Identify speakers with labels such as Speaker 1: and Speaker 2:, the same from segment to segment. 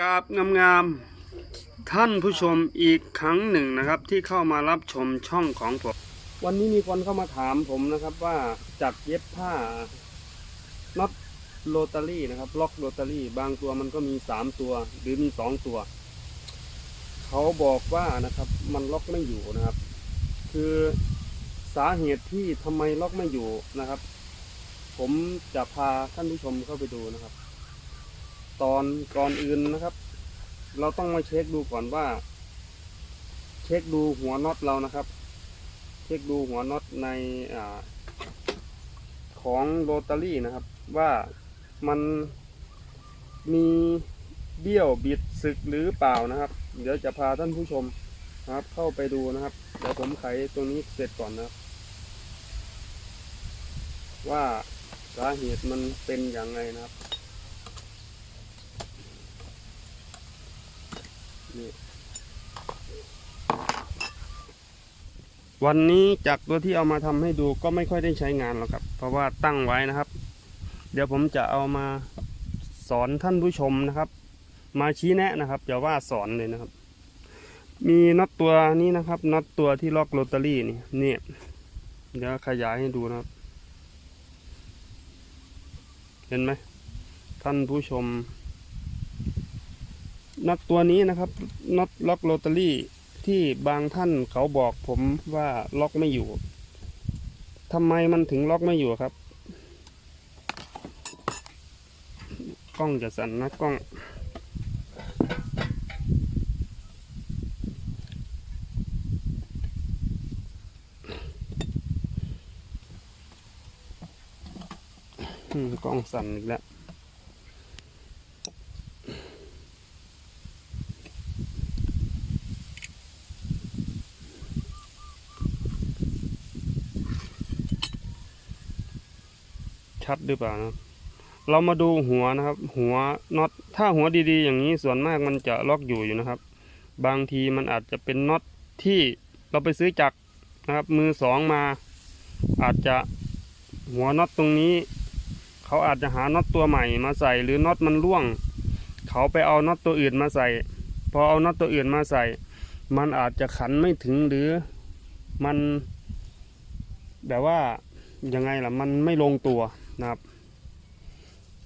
Speaker 1: กราบงามๆท่านผู้ชมอีกครั้งหนึ่งนะครับ ที่เข้ามารับชมช่องของผม วันนี้มีคนเข้ามาถามผมนะครับว่าจัดเย็บผ้าน็อตโรตารี่นะครับ ล็อกโรตารี่ บางตัวมันก็มีสามตัว หรือมีสองตัว เขาบอกว่านะครับมันล็อกไม่อยู่นะครับ คือสาเหตุที่ทำไมล็อกไม่อยู่นะครับ ผมจะพาท่านผู้ชมเข้าไปดูนะครับ ตอนก่อนอื่นนะครับ เราต้องมาเช็คดูก่อนว่า เช็คดูหัวน็อตเรานะครับ เช็คดูหัวน็อตในอของโรตารี่นะครับ ว่ามันมีเบี้ยวบิดสึกหรือเปล่านะครับ เดี๋ยวจะพาท่านผู้ชมนะครับ เข้าไปดูนะครับเดี๋ยวผมไขตรงนี้เสร็จก่อนนะครับ ว่าสาเหตุมันเป็นอย่างไงนะครับ นี่วันนี้จากตัวที่เอามาทำให้ดูก็ไม่ค่อยได้ใช้งานหรอกครับ เพราะว่าตั้งไว้นะครับ เดี๋ยวผมจะเอามาสอนท่านผู้ชมนะครับ มาชี้แนะนะครับอย่าว่าสอนเลยนะครับ มีน็อตตัวนี้นะครับน็อตตัวที่ล็อกโรตารี่นี่นี่เดี๋ยวขยายให้ดูนะครับ เห็นไหมท่านผู้ชม น็อตตัวนี้นะครับน็อตล็อกโรตารี่ที่บางท่านเขาบอกผมว่าล็อกไม่อยู่ทำไมมันถึงล็อกไม่อยู่ครับ กล้องจะสั่นนะกล้อง กล้องสั่นอีกแล้ว ชัดหรือเปล่านะเรามาดูหัวนะครับ หัวน็อตถ้าหัวดีๆ อย่างนี้ส่วนมากมันจะล็อกอยู่อยู่นะครับ บางทีมันอาจจะเป็นน็อตที่เราไปซื้อจากนะครับมือสองมาอาจจะหัวน็อตตรงนี้ เขาอาจจะหาน็อตตัวใหม่มาใส่ หรือน็อตมันร่วง เขาไปเอาน็อตตัวอื่นมาใส่พอเอาน็อตตัวอื่นมาใส่ มันอาจจะขันไม่ถึงหรือมันแบบว่ายังไงล่ะมันไม่ลงตัว นะครับ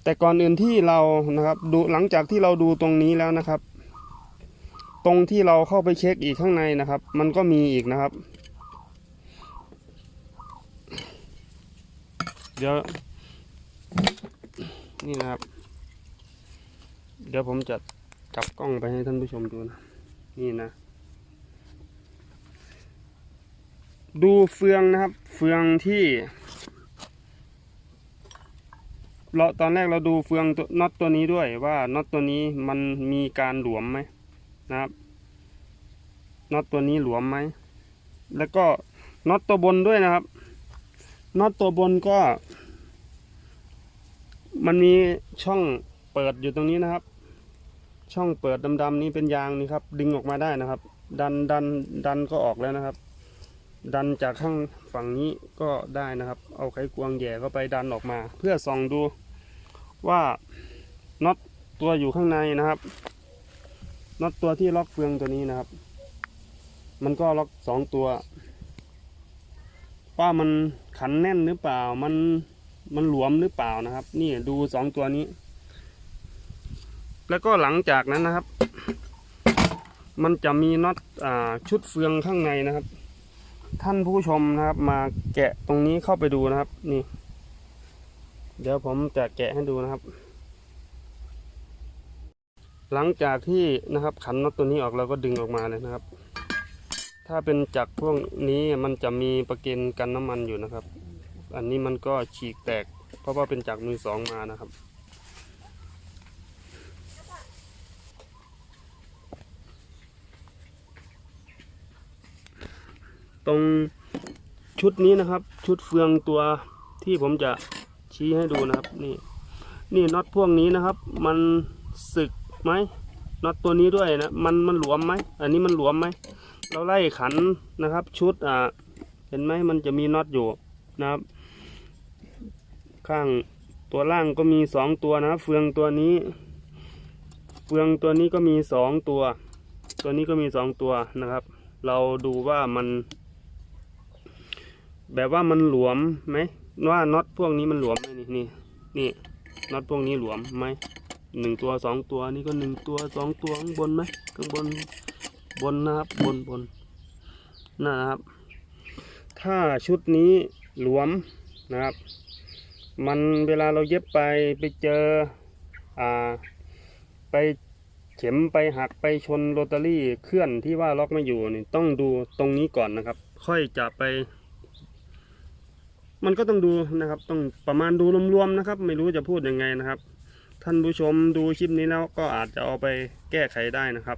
Speaker 1: แต่ก่อนอื่นที่เรานะครับดูหลังจากที่เราดูตรงนี้แล้วนะครับ ตรงที่เราเข้าไปเช็คอีกข้างในนะครับ มันก็มีอีกนะครับ เดี๋ยวนี่นะครับ เดี๋ยวผมจะจับกล้องไปให้ท่านผู้ชมดูนะนี่นะ ดูเฟืองนะครับ เฟืองที่ เราตอนแรกเราดูเฟืองน็อตตัวนี้ด้วยว่าน็อตตัวนี้มันมีการหลวมไหมนะครับน็อตตัวนี้หลวมไหมแล้วก็น็อตตัวบนด้วยนะครับน็อตตัวบนก็ มันมีช่องเปิดอยู่ตรงนี้นะครับ ช่องเปิดดำๆนี้เป็นยางนี่ครับ ดึงออกมาได้นะครับ ดันดันดันก็ออกแล้วนะครับ ดันจากข้างฝั่งนี้ก็ได้นะครับ เอาไขควงแหย่เข้าไปดันออกมา เพื่อส่องดู ว่าน็อตตัวอยู่ข้างในนะครับน็อตตัวที่ล็อกเฟืองตัวนี้นะครับ มันก็ล็อกสองตัว ว่ามันขันแน่นหรือเปล่า มันมันหลวมหรือเปล่านะครับ นี่ดูสองตัวนี้ แล้วก็หลังจากนั้นนะครับ มันจะมีน็อตอชุดเฟืองข้างในนะครับ ท่านผู้ชมนะครับ มาแกะตรงนี้เข้าไปดูนะครับ นี่ เดี๋ยวผมจะแกะให้ดูนะครับ หลังจากที่นะครับขันน็อตตัวนี้ออกเราก็ดึงออกมาเลยนะครับ ถ้าเป็นจากพวกนี้มันจะมีประเกนกันน้ำมันอยู่นะครับ อันนี้มันก็ฉีกแตก เพราะว่าเป็นจากมือสองมานะครับตรงชุดนี้นะครับ ชุดเฟืองตัวที่ผมจะ ชี้ให้ดูนะครับนี่นี่น็อตพวกนี้นะครับ มันสึกไหมน็อตตัวนี้ด้วยนะมันมันหลวมไหมอันนี้มันหลวมไหมเราไล่ขันนะครับ ชุดอ่าเห็นไหมมันจะมีน็อตอยู่นะครับ ข้างตัวล่างก็มีสองตัวนะครับ เฟืองตัวนี้ เฟืองตัวนี้ก็มีสองตัว ตัวนี้ก็มีสองตัวนะครับ เราดูว่ามัน แบบว่ามันหลวมไหม ว่าน็อตพวกนี้มันหลวมไหมนี่นี่นี่น็อตพวกนี้หลวมไหมหนึ่งตัวสองตัวนี่ก็หนึ่งตัวสองตัวข้างบนไหมข้างบนบนนะครับบนบนนะครับ ถ้าชุดนี้หลวมนะครับ มันเวลาเราเย็บไปไปเจออ่าไปเข็มไปหักไปชนโรตารี่เคลื่อนที่ว่าล็อกไม่อยู่นี่ต้องดูตรงนี้ก่อนนะครับ ค่อยจะไป มันก็ต้องดูนะครับ ต้องประมาณดูรวมๆนะครับ ไม่รู้จะพูดยังไงนะครับ ท่านผู้ชมดูคลิปนี้แล้วก็อาจจะเอาไปแก้ไขได้นะครับ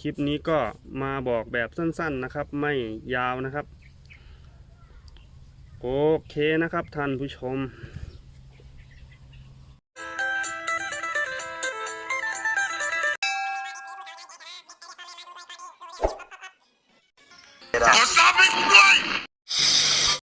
Speaker 1: คลิปนี้ก็มาบอกแบบสั้นๆนะครับ ไม่ยาวนะครับ โอเคนะครับ ท่านผู้ชม
Speaker 2: ขอซ้ำให้คุณด้วย